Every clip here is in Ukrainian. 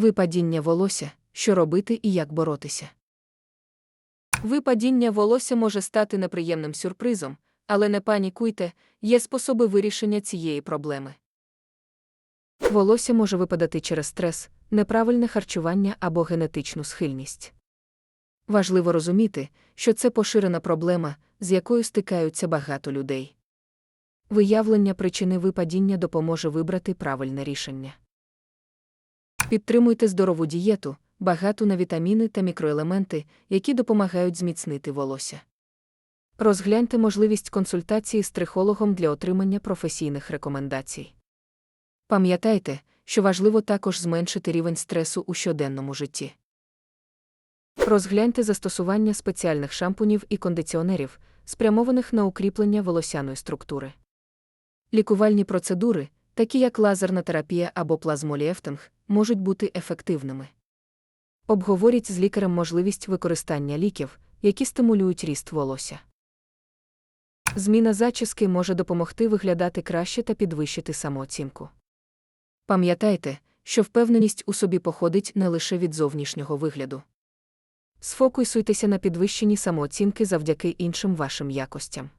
Випадіння волосся, що робити і як боротися. Випадіння волосся може стати неприємним сюрпризом, але не панікуйте, є способи вирішення цієї проблеми. Волосся може випадати через стрес, неправильне харчування або генетичну схильність. Важливо розуміти, що це поширена проблема, з якою стикаються багато людей. Виявлення причини випадіння допоможе вибрати правильне рішення. Підтримуйте здорову дієту, багату на вітаміни та мікроелементи, які допомагають зміцнити волосся. Розгляньте можливість консультації з трихологом для отримання професійних рекомендацій. Пам'ятайте, що важливо також зменшити рівень стресу у щоденному житті. Розгляньте застосування спеціальних шампунів і кондиціонерів, спрямованих на укріплення волосяної структури. Лікувальні процедури, такі як лазерна терапія або плазмоліефтинг, можуть бути ефективними. Обговоріть з лікарем можливість використання ліків, які стимулюють ріст волосся. Зміна зачіски може допомогти виглядати краще та підвищити самооцінку. Пам'ятайте, що впевненість у собі походить не лише від зовнішнього вигляду. Сфокусуйтеся на підвищенні самооцінки завдяки іншим вашим якостям.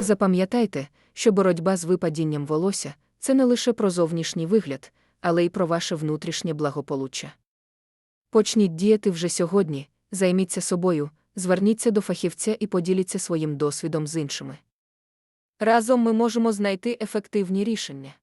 Запам'ятайте, що боротьба з випадінням волосся це не лише про зовнішній вигляд, але й про ваше внутрішнє благополуччя. Почніть діяти вже сьогодні, займіться собою, зверніться до фахівця і поділіться своїм досвідом з іншими. Разом ми можемо знайти ефективні рішення.